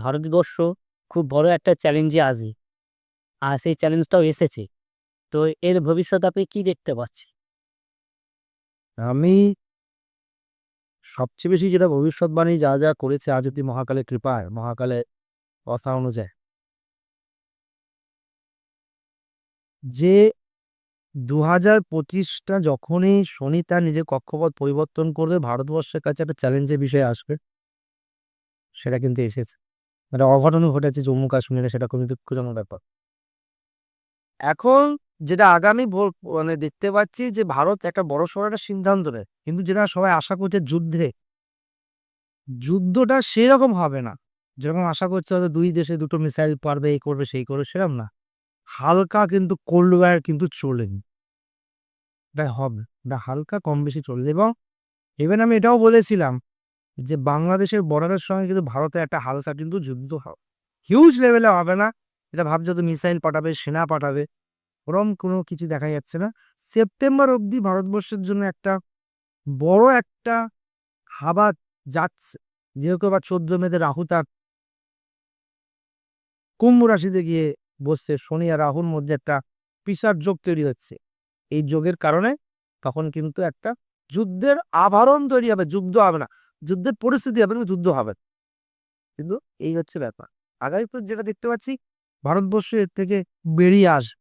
ভারতবর্ষ খুব বড় একটা চ্যালেঞ্জে আছে। আর সেই চ্যালেঞ্জটাও এসেছে। তো এর ভবিষ্যৎ আপনি কি দেখতে পাচ্ছেন? আমি সবচেয়ে বেশি যেটা ভবিষ্যৎবাণী যা যা করেছে আজ অব্দি মহাকালের কৃপায় মহাকালের কথা অনুযায়ী। যে দু হাজার পঁচিশটা যখনই শনি তার নিজের কক্ষপথ পরিবর্তন করবে, ভারতবর্ষের কাছে একটা চ্যালেঞ্জের বিষয় আসবে, সেটা কিন্তু এসেছে। একটা অঘটন ঘটেছে জম্মু কাশ্মীরে, সেটা খুবই দুঃখজনক ব্যাপার। এখন যেটা আগামী মানে দেখতে পাচ্ছি যে ভারত একটা বড় সড় একটা সিদ্ধান্ত নেয়। কিন্তু যেটা সবাই আশা করছে যুদ্ধে, যুদ্ধটা সেরকম হবে না। যেরকম আশা করছে হয়তো দুই দেশে দুটো মিসাইল পারবে, এই করবে, সেই করবে, সেরকম না। হালকা কিন্তু কোল্ড ওয়ার কিন্তু চলেনি এটা হবে, এটা হালকা কম বেশি চলবে এবং ইভেন আমি এটাও বলেছিলাম যে বাংলাদেশের বর্ডারের সঙ্গে কিন্তু ভারতের একটা হালকা কিন্তু যুদ্ধ হবে হিউজ লেভেলে হবে না। এটা ভাবছে তো মিসাইল পাঠাবে, সেনা পাঠাবে, ওরম কোনো কিছু দেখা যাচ্ছে না। সেপ্টেম্বর অবধি ভারতবর্ষের জন্য একটা বড় একটা হাবা যাচ্ছে। যেহেতু আবার চোদ্দ মেতে রাহু তার কুম্ভ রাশিতে গিয়ে বসছে। শনি আর রাহুর মধ্যে একটা পিসার যোগ তৈরি হচ্ছে। এই যোগের কারণে তখন কিন্তু একটা যুদ্ধের আভরণ তৈরি হবে, যুদ্ধ হবে না। যুদ্ধের পরিস্থিতি হবে কিন্তু যুদ্ধ হবে কিন্তু এই হচ্ছে ব্যাপার। আগামী যেটা দেখতে পাচ্ছি, ভারতবর্ষ এর থেকে বেরিয়ে আসবে